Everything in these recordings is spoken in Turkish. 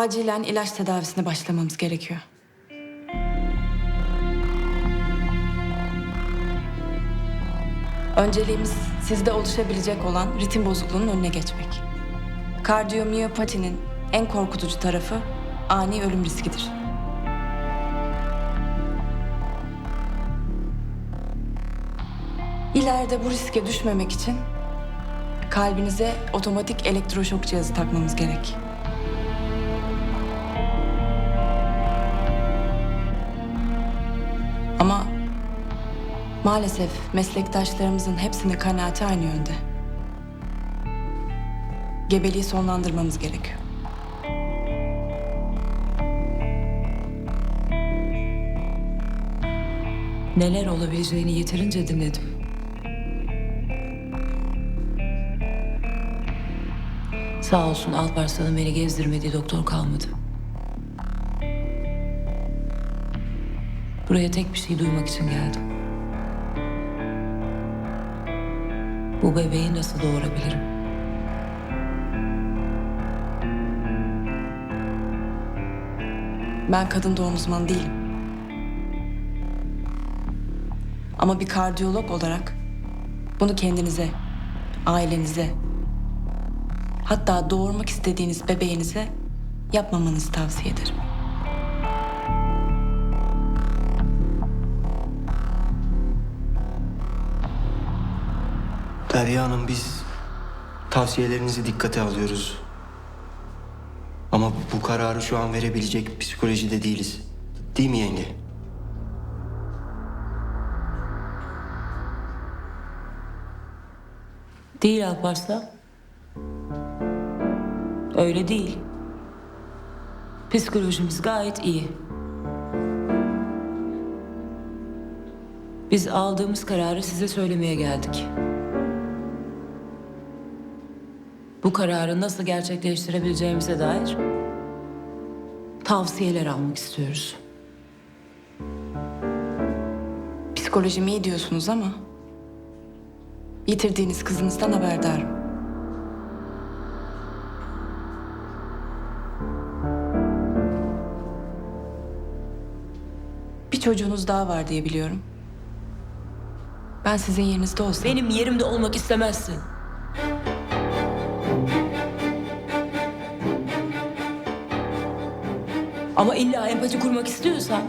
Acilen ilaç tedavisine başlamamız gerekiyor. Önceliğimiz sizde oluşabilecek olan ritim bozukluğunun önüne geçmek. Kardiyomiyopatinin en korkutucu tarafı ani ölüm riskidir. İleride bu riske düşmemek için kalbinize otomatik elektroşok cihazı takmamız gerek. Ama maalesef meslektaşlarımızın hepsinin kanaati aynı yönde. Gebeliği sonlandırmamız gerekiyor. Neler olabileceğini yeterince dinledim. Sağ olsun Alparslan'ın beni gezdirmediği doktor kalmadı. Buraya tek bir şey duymak için geldim. Bu bebeği nasıl doğurabilirim? Ben kadın doğum uzmanı değilim. Ama bir kardiyolog olarak bunu kendinize, ailenize, hatta doğurmak istediğiniz bebeğinize yapmamanızı tavsiye ederim. Derya Hanım biz tavsiyelerinizi dikkate alıyoruz. Ama bu kararı şu an verebilecek psikolojide değiliz. Değil mi yenge? Değil Alparslan. Öyle değil. Psikolojimiz gayet iyi. Biz aldığımız kararı size söylemeye geldik. Bu kararı nasıl gerçekleştirebileceğimize dair tavsiyeler almak istiyoruz. Psikolojim iyi diyorsunuz ama yitirdiğiniz kızınızdan haberdarım. Bir çocuğunuz daha var diye biliyorum. Ben sizin yerinizde olsam... Benim yerimde olmak istemezsin. Ama illa empati kurmak istiyorsan...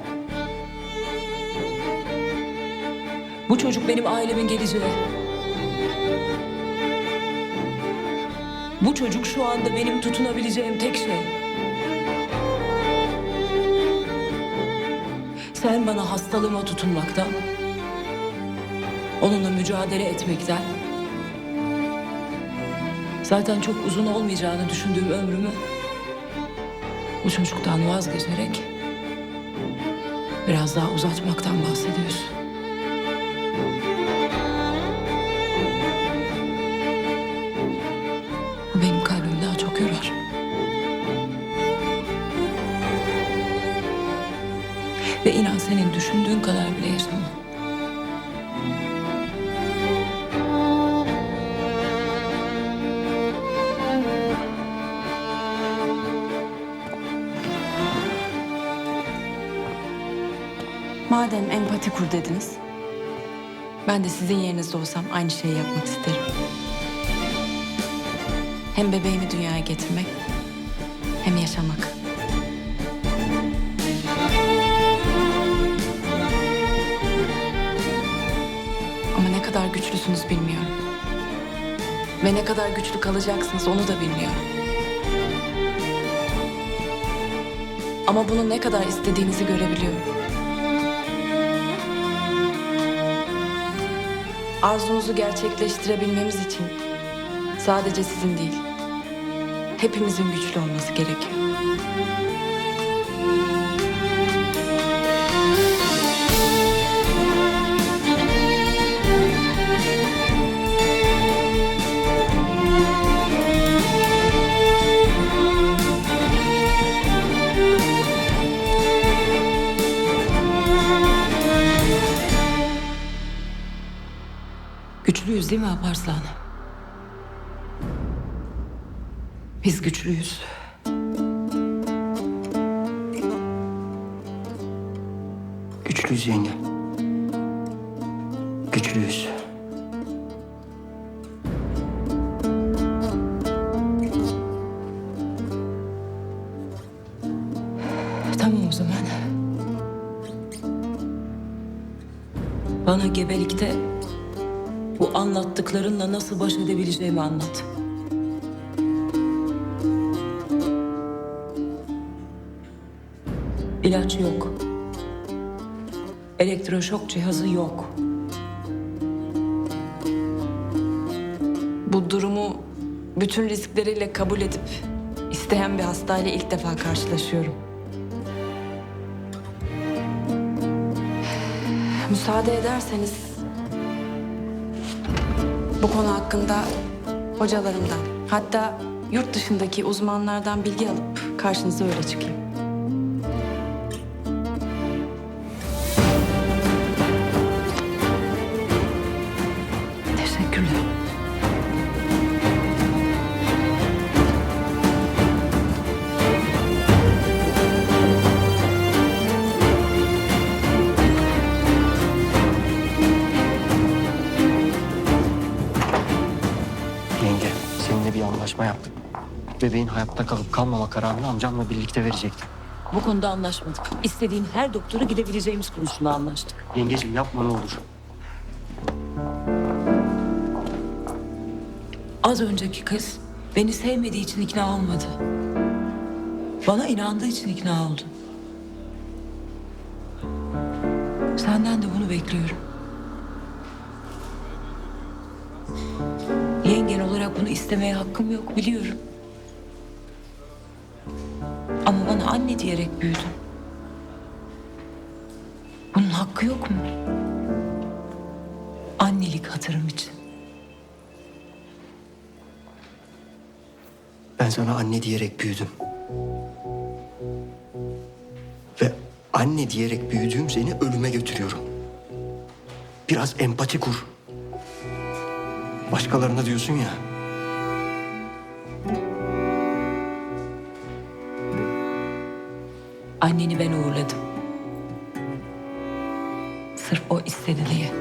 Bu çocuk benim ailemin geleceği. Bu çocuk şu anda benim tutunabileceğim tek şey. Sen bana hastalığıma tutunmaktan, onunla mücadele etmekten, zaten çok uzun olmayacağını düşündüğüm ömrümü bu çocuktan vazgeçerek biraz daha uzatmaktan bahsediyorsun. Benim kalbimi daha çok yorar. Ve inan senin düşündüğün kadar bile yaşamam. Madem empati kur dediniz, ben de sizin yerinizde olsam aynı şeyi yapmak isterim. Hem bebeğimi dünyaya getirmek, hem yaşamak. Ama ne kadar güçlüsünüz bilmiyorum. Ve ne kadar güçlü kalacaksınız onu da bilmiyorum. Ama bunu ne kadar istediğinizi görebiliyorum. Arzunuzu gerçekleştirebilmemiz için sadece sizin değil, hepimizin güçlü olması gerekiyor. Güçlüyüz değil mi Aparslan? Biz güçlüyüz. Güçlüyüz yenge. Güçlüyüz. Tamam o zaman. Bana gebelikte bu anlattıklarınla nasıl baş edebileceğimi anlat. İlaç yok. Elektroşok cihazı yok. Bu durumu bütün riskleriyle kabul edip isteyen bir hastayla ilk defa karşılaşıyorum. Müsaade ederseniz bu konu hakkında hocalarımdan hatta yurt dışındaki uzmanlardan bilgi alıp karşınıza öyle çıkayım. Teşekkürler. Bir anlaşma yaptık. Bebeğin hayatta kalıp kalmama kararını amcamla birlikte verecektim. Bu konuda anlaşmadık. İstediğin her doktora gidebileceğimiz konusunda anlaştık. Yengeciğim yapma ne olur. Az önceki kız beni sevmediği için ikna olmadı. Bana inandığı için ikna oldu. Senden de bunu bekliyorum. Yengen olarak bunu istemeye hakkım yok biliyorum. Ama bana anne diyerek büyüdün. Bunun hakkı yok mu? Annelik hatırım için. Ben sana anne diyerek büyüdüm. Ve anne diyerek büyüdüğüm seni ölüme götürüyorum. Biraz empati kur. Başkalarına diyorsun ya. Anneni ben uğurladım. Sırf o istedi diye.